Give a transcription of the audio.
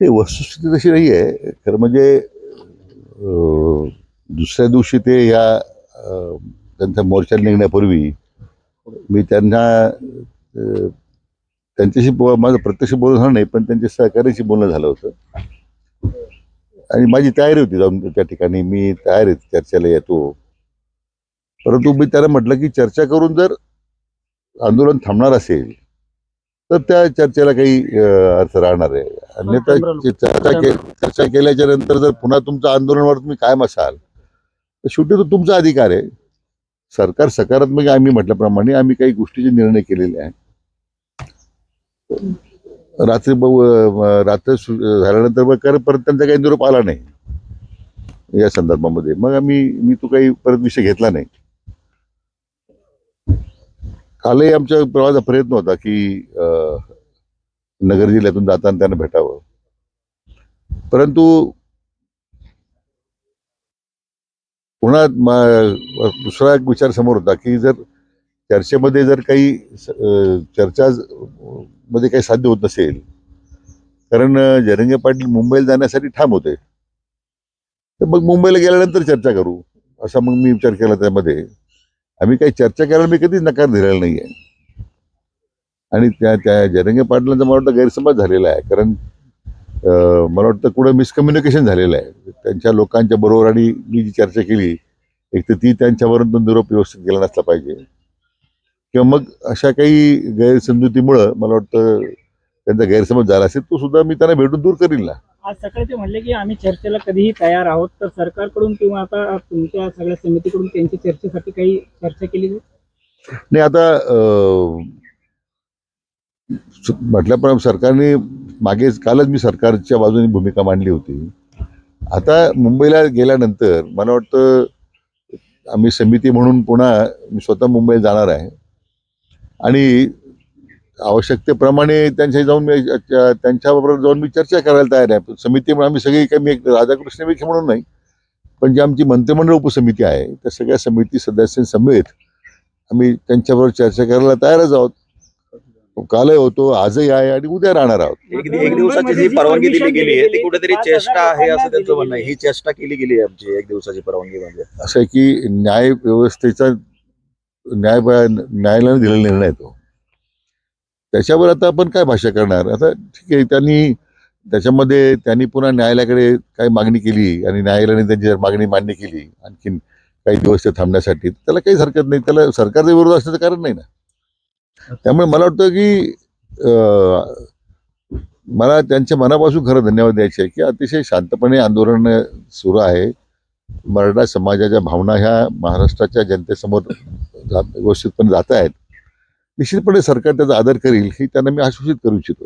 ते वस्तुस्थिती तशी नाही आहे खरं म्हणजे दुसऱ्या दिवशी ते ह्या त्यांचा मोर्चा निघण्यापूर्वी मी त्यांना त्यांच्याशी बो माझं प्रत्यक्ष बोलणं झालं नाही पण त्यांच्या सहकार्याशी बोलणं झालं होतं. आणि माझी तयारी होती जाऊन त्या ठिकाणी मी तयार आहे चर्चेला येतो. परंतु मी त्याला म्हटलं की चर्चा करून जर आंदोलन थांबणार असेल तर त्या चर्चेला काही अर्थ राहणार आहे. अन्यथा ची चर्चा के चर्चा केल्याच्यानंतर जर पुन्हा तुमचं आंदोलनावर तुम्ही कायम असाल तर शेवटी तो तुमचा अधिकार आहे. सरकार सकारात्मक आम्ही म्हटल्याप्रमाणे आम्ही काही गोष्टीचे निर्णय केलेले आहे रात्री रात्र झाल्यानंतर मग परत त्यांचा काही निरोप आला नाही. या संदर्भामध्ये. मग आम्ही मी तो काही परत विषय घेतला नाही. कालही आमच्या प्रवासाचा प्रयत्न होता की नगर जिल्ह्यातून जाताना त्यांना भेटावं. परंतु पुन्हा दुसरा एक विचार समोर होता की जर चर्चेमध्ये जर काही चर्चा मध्ये काही साध्य होत नसेल कारण जरंगे पाटील मुंबईला जाण्यासाठी ठाम होते. तर मग मुंबईला गेल्यानंतर चर्चा करू असा मग मी विचार केला त्यामध्ये. आम्ही काही चर्चा करायला मी कधीच नकार दिलेला नाही आहे आणि त्या त्या जरंगे पाटलांचा मला वाटतं गैरसमज झालेला आहे कारण मला वाटतं कुठं मिसकम्युनिकेशन झालेलं आहे. त्यांच्या लोकांच्या बरोबर आणि मी जी चर्चा केली एक तर ती त्यांच्यावरून निरोप व्यवस्थित केला नसला पाहिजे. किंवा मग अशा काही गैरसमजुतीमुळं मला वाटतं त्यांचा गैरसमज झाला असेल तो सुद्धा मी त्यांना भेटून दूर करील ना. आज सकाळी ते म्हणले की आम्ही चर्चेला कधीही तयार आहोत तर सरकारकडून किंवा आता तुमच्या सगळ्या समितीकडून त्यांची चर्चेसाठी काही चर्चा केली? नाही आता म्हटल्याप्रमाणे सरकारने मागे कालच मी सरकारच्या बाजूने भूमिका मांडली होती. आता मुंबईला गेल्यानंतर मला वाटतं आम्ही समिती म्हणून पुन्हा मी स्वतः मुंबईत जाणार आहे. आणि आवश्यकतेप्रमाणे त्यांच्या जाऊन मी त्यांच्याबरोबर जाऊन मी चर्चा करायला तयार आहे. समिती म्हणून आम्ही सगळी काही मी एक राधाकृष्ण विखे म्हणून नाही पण जी आमची मंत्रिमंडळ उपसमिती आहे त्या सगळ्या समिती सदस्यांसमेत आम्ही त्यांच्याबरोबर चर्चा करायला तयारच आहोत. कालही होतो आजही आहे आणि उद्या राहणार आहोत. एक एक दिवसाची जी परवानगी दिली गेली आहे ती कुठेतरी चेष्टा आहे असं त्यांचं म्हणणं आहे. ही चेष्टा केली गेली आहे आमची एक दिवसाची परवानगी म्हणजे. असं आहे की न्याय व्यवस्थेचा न्याय न्यायालयाने दिलेला निर्णय तो. त्याच्यावर आता आपण काय भाष्य करणार? आता ठीक आहे त्यांनी त्याच्यामध्ये त्यांनी पुन्हा न्यायालयाकडे काही मागणी केली आणि न्यायालयाने त्यांची जर मागणी मान्य केली आणखीन काही दिवस ते थांबण्यासाठी त्याला काहीच हरकत नाही. त्याला सरकारचा विरोध असण्याचं कारण नाही ना? त्यामुळे मला वाटतं की अं, मला त्यांच्या मनापासून खरं धन्यवाद द्यायचे आहे की अतिशय शांतपणे आंदोलन सुरू आहे. मराठा समाजाच्या भावना ह्या महाराष्ट्राच्या जनतेसमोर व्यवस्थितपणे जात आहेत. निश्चितपणे सरकार त्याचा आदर करील ही त्यांना मी आश्वासित करू इच्छितो